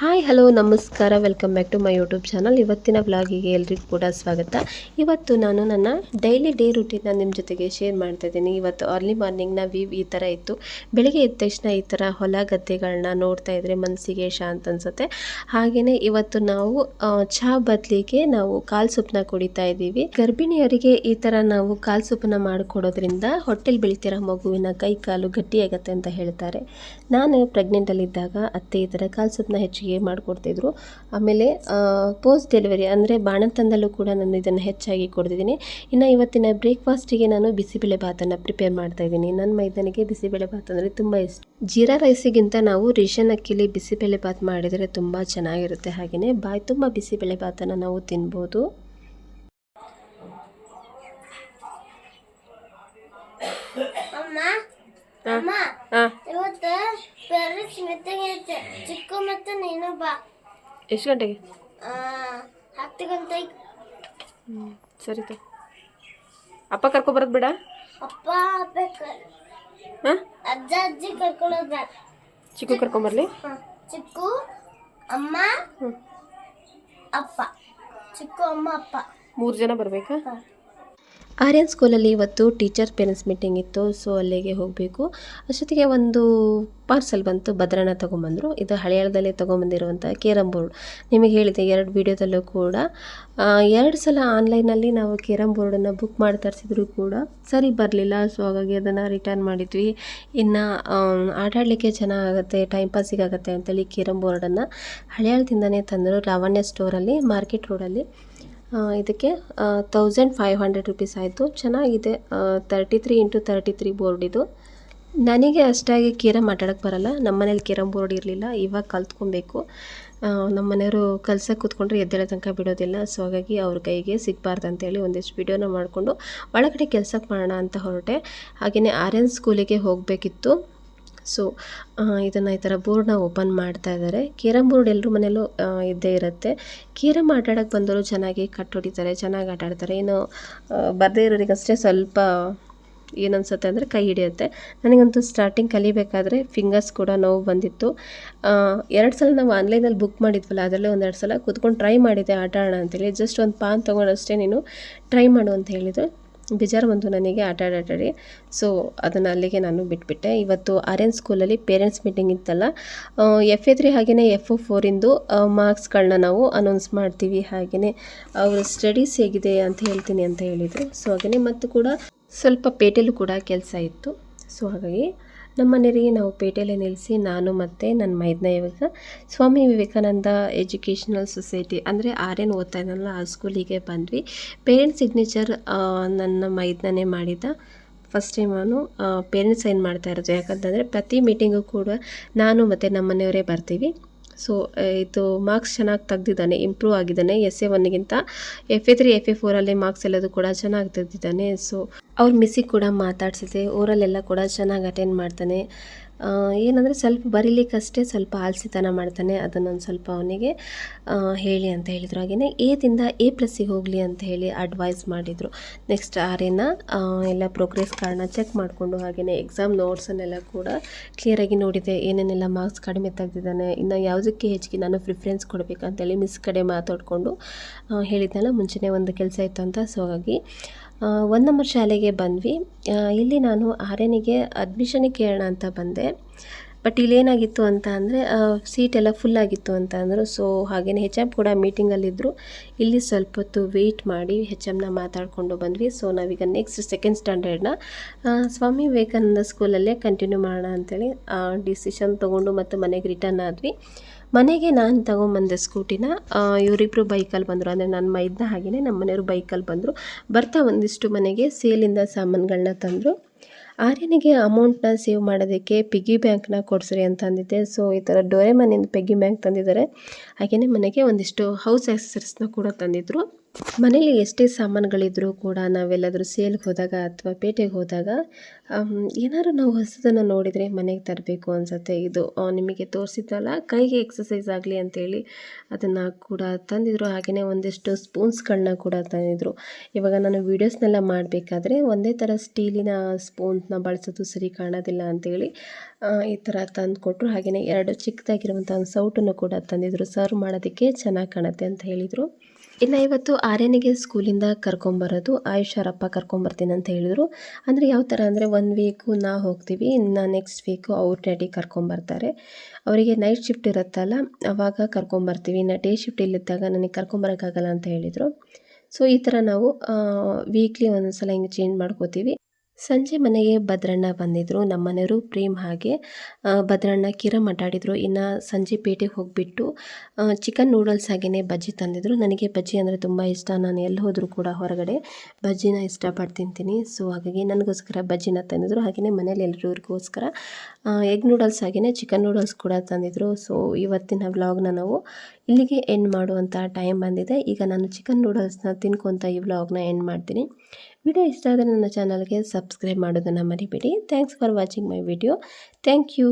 Hi, hello, ನಮಸ್ಕಾರ. Welcome back to my YouTube channel ಇವತ್ತಿನ ವ್ಲಾಗಿಗೆ ಎಲ್ರಿಗೂ ಕೂಡ ಸ್ವಾಗತ. ಇವತ್ತು ನಾನು ನನ್ನ ಡೈಲಿ ಡೇ ರುಟೀನ್ನ ನಿಮ್ಮ ಜೊತೆಗೆ ಶೇರ್ ಮಾಡ್ತಾ ಇದ್ದೀನಿ. ಇವತ್ತು ಅರ್ಲಿ ಮಾರ್ನಿಂಗ್ನ ವ್ಯೂ ಈ ಥರ ಇತ್ತು. ಬೆಳಗ್ಗೆ ಎದ್ದ ತಕ್ಷಣ ಈ ಥರ ಹೊಲ ಗದ್ದೆಗಳನ್ನ ನೋಡ್ತಾ ಇದ್ರೆ ಮನಸ್ಸಿಗೆ ಶಾಂತ ಅನಿಸುತ್ತೆ. ಹಾಗೆಯೇ ಇವತ್ತು ನಾವು ಚಹಾ ಬದಲಿಗೆ ನಾವು ಕಾಲು ಸೊಪ್ಪನ್ನ ಕುಡಿತಾ ಇದ್ದೀವಿ. ಗರ್ಭಿಣಿಯರಿಗೆ ಈ ಥರ ನಾವು ಕಾಲು ಸೊಪ್ಪನ್ನ ಮಾಡಿಕೊಡೋದ್ರಿಂದ ಹೊಟ್ಟೆಲಿ ಬೆಳಿತಿರೋ ಮಗುವಿನ ಕೈ ಕಾಲು ಗಟ್ಟಿಯಾಗತ್ತೆ ಅಂತ ಹೇಳ್ತಾರೆ. ನಾನು ಪ್ರೆಗ್ನೆಂಟಲ್ಲಿದ್ದಾಗ ಅತ್ತೆ ಈ ಥರ ಕಾಲು ಸೊಪ್ಪನ್ನ ಹೆಚ್ಚಿಗೆ ಮಾಡಿಕೊಡ್ತಿದ್ರು. ಆಮೇಲೆ ಪೋಸ್ಟ್ ಡೆಲಿವರಿ ಅಂದರೆ ಬಾಣಂತನದಲ್ಲೂ ಕೂಡ ನಾನು ಇದನ್ನು ಹೆಚ್ಚಾಗಿ ಕೊಡ್ತಿದ್ದೀನಿ. ಇನ್ನು ಇವತ್ತಿನ ಬ್ರೇಕ್ಫಾಸ್ಟಿಗೆ ನಾನು ಬಿಸಿಬೇಳೆ ಭಾತನ್ನು ಪ್ರಿಪೇರ್ ಮಾಡ್ತಾ ಇದ್ದೀನಿ. ನನ್ನ ಮೈದಾನಿಗೆ ಬಿಸಿಬೇಳೆ ಭಾತ್ ಅಂದರೆ ತುಂಬ ಇಷ್ಟ. ಜೀರಾ ರೈಸಿಗಿಂತ ನಾವು ರೇಷನ್ ಅಕ್ಕಿಲಿ ಬಿಸಿಬೇಳೆ ಭಾತ್ ಮಾಡಿದರೆ ತುಂಬ ಚೆನ್ನಾಗಿರುತ್ತೆ. ಹಾಗೆಯೇ ಬಾಯಿ ತುಂಬ ಬಿಸಿಬೇಳೆ ಭಾತನ್ನು ನಾವು ತಿನ್ಬೋದು. ಇವತ್ತು ಪೇರೆಂಟ್ಸ್ ಮೀಟಿಂಗ್ ಐತೆ. ಚಿಕ್ಕು ಮತ್ತೆ ನೀನು ಬಾ. ಎಷ್ಟು ಗಂಟೆಗೆ? ಹತ್ತು ಗಂಟೆಗೆ. ಸರಿ ತ. ಅಪ್ಪ ಕರ್ಕೊಬರೋದು ಬೇಡ? ಅಪ್ಪ ಬೇಕು. ಹಾಂ? ಅಜ್ಜ ಅಜ್ಜಿ ಕರ್ಕೊಳ್ಳೋದು ಬೇಡ ಚಿಕ್ಕು ಕರ್ಕೊಂಬರ್ಲಿ ಚಿಕ್ಕು ಅಮ್ಮ ಹ್ಞೂ ಅಪ್ಪ. ಚಿಕ್ಕು ಅಮ್ಮ ಅಪ್ಪ. ಮೂರು ಜನ ಬರಬೇಕಾ? ಹ. ಆರ್ಯನ್ ಸ್ಕೂಲಲ್ಲಿ ಇವತ್ತು ಟೀಚರ್ ಪೇರೆಂಟ್ಸ್ ಮೀಟಿಂಗ್ ಇತ್ತು, ಸೊ ಅಲ್ಲಿಗೆ ಹೋಗಬೇಕು. ಅಷ್ಟೊತ್ತಿಗೆ ಒಂದು ಪಾರ್ಸಲ್ ಬಂತು, ಭದ್ರನ ತೊಗೊಂಬಂದರು. ಇದು ಹಳೆಯಾಳದಲ್ಲಿ ತೊಗೊಂಬಂದಿರುವಂಥ ಕೇರಮ್ ಬೋರ್ಡ್. ನಿಮಗೆ ಹೇಳಿದೆ ಎರಡು ವಿಡಿಯೋದಲ್ಲೂ ಕೂಡ ಎರಡು ಸಲ ಆನ್ಲೈನಲ್ಲಿ ನಾವು ಕೇರಮ್ ಬೋರ್ಡನ್ನು ಬುಕ್ ಮಾಡಿ ತರಿಸಿದ್ರು ಕೂಡ ಸರಿ ಬರಲಿಲ್ಲ. ಸೊ ಹಾಗಾಗಿ ಅದನ್ನು ರಿಟರ್ನ್ ಮಾಡಿದ್ವಿ. ಇನ್ನು ಆಟಾಡಲಿಕ್ಕೆ ಚೆನ್ನಾಗುತ್ತೆ ಟೈಮ್ ಪಾಸಿಗಾಗುತ್ತೆ ಅಂತೇಳಿ ಕೇರಮ್ ಬೋರ್ಡನ್ನು ಹಳೆಯಾಳದಿಂದನೇ ತಂದರು. ಲಾವಣ್ಯ ಸ್ಟೋರಲ್ಲಿ, ಮಾರ್ಕೆಟ್ ರೋಡಲ್ಲಿ. ಇದಕ್ಕೆ ತೌಸಂಡ್ ಫೈವ್ ಹಂಡ್ರೆಡ್ ರುಪೀಸ್ ಆಯಿತು. ಚೆನ್ನಾಗಿದೆ. Thirty three into thirty three board ಇದು. ನನಗೆ ಅಷ್ಟಾಗಿ ಕೇರಮ್ ಆಟಾಡೋಕ್ಕೆ ಬರಲ್ಲ. ನಮ್ಮ ಮನೇಲಿ ಕೇರಮ್ ಬೋರ್ಡ್ ಇರಲಿಲ್ಲ. ಇವಾಗ ಕಲ್ತ್ಕೊಬೇಕು. ನಮ್ಮ ಮನೆಯವರು ಕಲ್ಸಕ್ಕೆ ಕೂತ್ಕೊಂಡ್ರೆ ಎದ್ದೇಳೋ ತನಕ ಬಿಡೋದಿಲ್ಲ. ಸೊ ಹಾಗಾಗಿ ಅವ್ರ ಕೈಗೆ ಸಿಗಬಾರ್ದು ಅಂತೇಳಿ ಒಂದಿಷ್ಟು ವಿಡಿಯೋನ ಮಾಡಿಕೊಂಡು ಒಳಗಡೆ ಕೆಲಸಕ್ಕೆ ಮಾಡೋಣ ಅಂತ ಹೊರಟೆ. ಹಾಗೆಯೇ ಆರ್ಯನ್ ಸ್ಕೂಲಿಗೆ ಹೋಗಬೇಕಿತ್ತು. ಸೊ ಇದನ್ನು ಈ ಥರ ಬೋರ್ಡ್ನ ಓಪನ್ ಮಾಡ್ತಾ ಇದ್ದಾರೆ ಕೇರಮ್ ಬೋರ್ಡ್ ಎಲ್ಲರೂ ಮನೆಯಲ್ಲೂ ಇದ್ದೇ ಇರುತ್ತೆ. ಕೇರಮ್ ಆಟ ಬಂದವರು ಚೆನ್ನಾಗಿ ಕಟ್ ಹೊಡಿತಾರೆ ಚೆನ್ನಾಗಿ ಆಟ ಆಡ್ತಾರೆ. ಇನ್ನು ಬರದೇ ಇರೋರಿಗಷ್ಟೇ ಸ್ವಲ್ಪ ಏನನ್ಸುತ್ತೆ ಅಂದರೆ ಕೈ ಹಿಡಿಯುತ್ತೆ. ನನಗಂತೂ ಸ್ಟಾರ್ಟಿಂಗ್ ಕಲಿಬೇಕಾದ್ರೆ ಫಿಂಗರ್ಸ್ ಕೂಡ ನೋವು ಬಂದಿತ್ತು. ಎರಡು ಸಲ ನಾವು ಆನ್ಲೈನಲ್ಲಿ ಬುಕ್ ಮಾಡಿದ್ವಲ್ಲ, ಅದರಲ್ಲೇ ಒಂದೆರಡು ಸಲ ಕೂತ್ಕೊಂಡು ಟ್ರೈ ಮಾಡಿದೆ ಆಟ ಆಡೋಣ ಅಂತೇಳಿ. ಜಸ್ಟ್ ಒಂದು ಪಾನ್ ತೊಗೊಂಡಷ್ಟೇ ನೀನು ಟ್ರೈ ಮಾಡು ಅಂತ ಹೇಳಿದ್ರು ಬೇಜಾರು ಬಂತು ನನಗೆ ಆಟ ಆಡಾಡಿ ಆಟಾಡಿ ಸೊ ಅದನ್ನು ಅಲ್ಲಿಗೆ ನಾನು ಬಿಟ್ಬಿಟ್ಟೆ. ಇವತ್ತು ಆರ್ಯನ್ ಸ್ಕೂಲಲ್ಲಿ ಪೇರೆಂಟ್ಸ್ ಮೀಟಿಂಗ್ ಇತ್ತಲ್ಲ ಎಫ್ ಎ ತ್ರೀ ಹಾಗೆಯೇ ಎಫ್ ಒ ಫೋರಿಂದು ಮಾರ್ಕ್ಸ್ಗಳನ್ನ ನಾವು ಅನೌನ್ಸ್ ಮಾಡ್ತೀವಿ ಹಾಗೆಯೇ ಅವರ ಸ್ಟಡೀಸ್ ಹೇಗಿದೆ ಅಂತ ಹೇಳ್ತೀನಿ ಅಂತ ಹೇಳಿದರು. ಸೊ ಹಾಗೆಯೇ ಮತ್ತು ಕೂಡ ಸ್ವಲ್ಪ ಪೇಟೆಯಲ್ಲೂ ಕೂಡ ಕೆಲಸ ಇತ್ತು. ಸೊ ಹಾಗಾಗಿ ನಮ್ಮ ಮನೆಯವರಿಗೆ ನಾವು ಪೇಟೆಯಲ್ಲೇ ನಿಲ್ಲಿಸಿ ನಾನು ಮತ್ತು ನನ್ನ ಮೈದನ ಇವಾಗ ಸ್ವಾಮಿ ವಿವೇಕಾನಂದ ಎಜುಕೇಷನಲ್ ಸೊಸೈಟಿ ಅಂದರೆ ಆರ್ಯನ್ ಓದ್ತಾ ಇದ್ದಾನಲ್ಲ, ಆ ಸ್ಕೂಲಿಗೆ ಬಂದ್ವಿ. ಪೇರೆಂಟ್ಸ್ ಸಿಗ್ನೇಚರ್ ನನ್ನ ಮೈದನೇ ಮಾಡಿದ್ದ ಫಸ್ಟ್ ಟೈಮ್ ನಾನು ಪೇರೆಂಟ್ಸ್ ಸೈನ್ ಮಾಡ್ತಾ ಇರೋದು. ಯಾಕಂತಂದರೆ ಪ್ರತಿ ಮೀಟಿಂಗು ಕೂಡ ನಾನು ಮತ್ತು ನಮ್ಮ ಮನೆಯವರೇ ಬರ್ತೀವಿ. ಸೊ ಇದು ಮಾರ್ಕ್ಸ್ ಚೆನ್ನಾಗಿ ತೆಗ್ದಿದ್ದಾನೆ ಇಂಪ್ರೂವ್ ಆಗಿದ್ದಾನೆ. S A ಒನ್ಗಿಂತ F A three F A ಫೋರಲ್ಲಿ marks ಎಲ್ಲದು ಕೂಡ ಚೆನ್ನಾಗಿ ತೆಗ್ದಿದ್ದಾನೆ. ಸೊ ಅವ್ರ ಮಿಸ್ಸಿಗೆ ಕೂಡ ಮಾತಾಡ್ಸಿದೆ ಊರಲ್ಲೆಲ್ಲ ಕೂಡ ಚೆನ್ನಾಗಿ ಅಟೆಂಡ್ ಮಾಡ್ತಾನೆ. ಏನಂದರೆ ಸ್ವಲ್ಪ ಬರೀಲಿಕ್ಕಷ್ಟೇ ಸ್ವಲ್ಪ ಆಲ್ಸಿತನ ಮಾಡ್ತಾನೆ ಅದನ್ನೊಂದು ಸ್ವಲ್ಪ ಅವನಿಗೆ ಹೇಳಿ ಅಂತ ಹೇಳಿದರು. ಹಾಗೆಯೇ ಎದಿಂದ ಎ ಪ್ಲಸ್ಸಿಗೆ ಹೋಗಲಿ ಅಂತ ಹೇಳಿ ಅಡ್ವೈಸ್ ಮಾಡಿದರು. ನೆಕ್ಸ್ಟ್ ಆರೇನ ಎಲ್ಲ ಪ್ರೋಗ್ರೆಸ್ ಕಾರ್ಡನ್ನ ಚೆಕ್ ಮಾಡಿಕೊಂಡು ಹಾಗೆಯೇ ಎಕ್ಸಾಮ್ ನೋಟ್ಸನ್ನೆಲ್ಲ ಕೂಡ ಕ್ಲಿಯರಾಗಿ ನೋಡಿದೆ. ಏನೇನೆಲ್ಲ ಮಾರ್ಕ್ಸ್ ಕಡಿಮೆ ತೆಗೆದಿದ್ದಾನೆ, ಇನ್ನು ಯಾವುದಕ್ಕೆ ಹೆಚ್ಚಿಗೆ ನಾನು ಪ್ರಿಫರೆನ್ಸ್ ಕೊಡಬೇಕಂತೇಳಿ ಮಿಸ್ ಕಡೆ ಮಾತಾಡಿಕೊಂಡು ಹೇಳಿದ್ನಲ್ಲ, ಮುಂಚೆನೇ ಒಂದು ಕೆಲಸ ಇತ್ತು ಅಂತ. ಸೊ ಹಾಗಾಗಿ ಒಂದು ನಂಬರ್ ಶಾಲೆಗೆ ಬಂದ್ವಿ. ಇಲ್ಲಿ ನಾನು ಆರ್ಯನಿಗೆ ಅಡ್ಮಿಷನಿಗೆ ಕೇಳೋಣ ಅಂತ ಬಂದೆ. ಬಟ್ ಇಲ್ಲೇನಾಗಿತ್ತು ಅಂತ ಅಂದರೆ ಸೀಟ್ ಎಲ್ಲ ಫುಲ್ ಆಗಿತ್ತು ಅಂತ ಅಂದರು. ಸೊ ಹಾಗೆಯೇ ಹೆಚ್ ಎಂ ಕೂಡ ಮೀಟಿಂಗಲ್ಲಿದ್ದರು ಇಲ್ಲಿ ಸ್ವಲ್ಪ ಹೊತ್ತು ವೆಯ್ಟ್ ಮಾಡಿ ಹೆಚ್ ಎಮ್ನ ಮಾತಾಡಿಕೊಂಡು ಬಂದ್ವಿ. ಸೊ ನಾವೀಗ ನೆಕ್ಸ್ಟ್ ಸೆಕೆಂಡ್ ಸ್ಟ್ಯಾಂಡರ್ಡ್ನ ಸ್ವಾಮಿ ವಿವೇಕಾನಂದ ಸ್ಕೂಲಲ್ಲೇ ಕಂಟಿನ್ಯೂ ಮಾಡೋಣ ಅಂತೇಳಿ ಡಿಸಿಷನ್ ತೊಗೊಂಡು ಮತ್ತು ಮನೆಗೆ ರಿಟರ್ನ್ ಆದ್ವಿ. ಮನೆಗೆ ನಾನು ತಗೊಂಬಂದೆ ಸ್ಕೂಟಿನ ಇವರಿಬ್ಬರು ಬೈಕಲ್ಲಿ ಬಂದರು. ಅಂದರೆ ನನ್ನ ಮೈದ್ನ ಹಾಗೆಯೇ ನಮ್ಮ ಮನೆಯವರು ಬೈಕಲ್ಲಿ ಬಂದರು. ಬರ್ತಾ ಒಂದಿಷ್ಟು ಮನೆಗೆ ಸೇಲಿಂದ ಸಾಮಾನುಗಳನ್ನ ತಂದರು. ಆರ್ಯನಿಗೆ ಅಮೌಂಟ್ನ ಸೇವ್ ಮಾಡೋದಕ್ಕೆ ಪಿಗ್ಗಿ ಬ್ಯಾಂಕ್ನ ಕೊಡಿಸ್ರಿ ಅಂತ ಅಂದಿದ್ದೆ ಸೊ, ಈ ಥರ ಡೋರೆಮನಿಂದ ಪಿಗ್ಗಿ ಬ್ಯಾಂಕ್ ತಂದಿದ್ದಾರೆ. ಹಾಗೆಯೇ ಮನೆಗೆ ಒಂದಿಷ್ಟು ಹೌಸ್ ಆ್ಯಕ್ಸಸರೀಸ್ನ ಕೂಡ ತಂದಿದ್ದರು ಮನೇಲಿ ಎಷ್ಟೇ ಸಾಮಾನುಗಳಿದ್ರೂ ಕೂಡ ನಾವೆಲ್ಲಾದರೂ ಸೇಲ್ಗೆ ಹೋದಾಗ ಅಥವಾ ಪೇಟೆಗೆ ಹೋದಾಗ ಏನಾದ್ರು ನಾವು ಹೊಸದನ್ನು ನೋಡಿದರೆ ಮನೆಗೆ ತರಬೇಕು ಅನಿಸುತ್ತೆ. ಇದು ನಿಮಗೆ ತೋರಿಸಿದ್ರಲ್ಲ ಕೈಗೆ ಎಕ್ಸಸೈಸ್ ಆಗಲಿ ಅಂತೇಳಿ ಅದನ್ನು ಕೂಡ ತಂದಿದ್ರು. ಹಾಗೆಯೇ ಒಂದಿಷ್ಟು ಸ್ಪೂನ್ಸ್ಗಳನ್ನ ಕೂಡ ತಂದಿದ್ರು. ಇವಾಗ ನಾನು ವೀಡಿಯೋಸ್ನೆಲ್ಲ ಮಾಡಬೇಕಾದ್ರೆ ಒಂದೇ ಥರ ಸ್ಟೀಲಿನ ಸ್ಪೂನ್ಸ್ನ ಬಳಸೋದು ಸರಿ ಕಾಣೋದಿಲ್ಲ ಅಂತೇಳಿ ಈ ಥರ ತಂದು ಕೊಟ್ಟರು ಹಾಗೆಯೇ ಎರಡು ಚಿಕ್ಕದಾಗಿರುವಂಥ ಒಂದು ಸೌಟನ್ನು ಕೂಡ ತಂದಿದ್ರು. ಸರ್ವ್ ಮಾಡೋದಕ್ಕೆ ಚೆನ್ನಾಗಿ ಕಾಣುತ್ತೆ ಅಂತ ಹೇಳಿದರು. ಇನ್ನು ಇವತ್ತು ಆರ್ಯನಿಗೆ ಸ್ಕೂಲಿಂದ ಕರ್ಕೊಂಬರೋದು ಆಯುಷಾರಪ್ಪ ಕರ್ಕೊಂಬರ್ತೀನಿ ಅಂತ ಹೇಳಿದರು. ಅಂದರೆ ಯಾವ ಥರ ಅಂದರೆ ಒನ್ ವೀಕು ನಾ ಹೋಗ್ತೀವಿ, ಇನ್ನು ನೆಕ್ಸ್ಟ್ ವೀಕು ಅವ್ರ ಡ್ಯಾಡಿ ಕರ್ಕೊಂಬರ್ತಾರೆ. ಅವರಿಗೆ ನೈಟ್ ಶಿಫ್ಟ್ ಇರುತ್ತಲ್ಲ, ಅವಾಗ ಕರ್ಕೊಂಬರ್ತೀವಿ. ಇನ್ನು ಡೇ ಶಿಫ್ಟ್ ಇಲ್ಲಿದ್ದಾಗ ನನಗೆ ಕರ್ಕೊಂಬರೋಕ್ಕಾಗಲ್ಲ ಅಂತ ಹೇಳಿದರು. ಸೊ ಈ ಥರ ನಾವು ವೀಕ್ಲಿ ಒಂದೊಂದು ಸಲ ಹಿಂಗೆ ಚೇಂಜ್ ಮಾಡ್ಕೋತೀವಿ. ಸಂಜೆ ಮನೆಗೆ ಭದ್ರಣ್ಣ ಬಂದಿದ್ದರು ನಮ್ಮ ಮನೆಯವರು ಪ್ರೇಮ್ ಹಾಗೆ ಭದ್ರಣ್ಣ ಕಿರ ಅಡ್ಡಾಡಿದ್ರು. ಇನ್ನು ಸಂಜೆ ಪೇಟೆಗೆ ಹೋಗಿಬಿಟ್ಟು ಚಿಕನ್ ನೂಡಲ್ಸ್ ಹಾಗೆಯೇ ಬಜ್ಜಿ ತಂದಿದ್ರು. ನನಗೆ ಬಜ್ಜಿ ಅಂದರೆ ತುಂಬ ಇಷ್ಟ. ನಾನು ಎಲ್ಲಿ ಹೋದರೂ ಕೂಡ ಹೊರಗಡೆ ಬಜ್ಜಿನ ಇಷ್ಟಪಟ್ಟು ತಿಂತೀನಿ. ಸೊ ಹಾಗಾಗಿ ನನಗೋಸ್ಕರ ಬಜ್ಜಿನ ತಂದಿದ್ರು. ಹಾಗೆಯೇ ಮನೇಲಿ ಎಲ್ಲರಿಗೋಸ್ಕರ ಎಗ್ ನೂಡಲ್ಸ್ ಹಾಗೆಯೇ ಚಿಕನ್ ನೂಡಲ್ಸ್ ಕೂಡ ತಂದಿದ್ರು. ಸೊ ಇವತ್ತಿನ ವ್ಲಾಗ್ನ ನಾವು ಇಲ್ಲಿಗೆ ಎಂಡ್ ಮಾಡುವಂಥ ಟೈಮ್ ಬಂದಿದೆ. ಈಗ ನಾನು ಚಿಕನ್ ನೂಡಲ್ಸ್ನ ತಿನ್ಕೊತ ಈ ವ್ಲಾಗ್ನ ಎಂಡ್ ಮಾಡ್ತೀನಿ. ವಿಡಿಯೋ ಇಷ್ಟ ಆದರೆ ನನ್ನ ಚಾನಲ್ಗೆ ಸಬ್ಸ್ಕ್ರೈಬ್ ಮಾಡೋದನ್ನು ಮರಿಬೇಡಿ. Thanks for watching my video thank you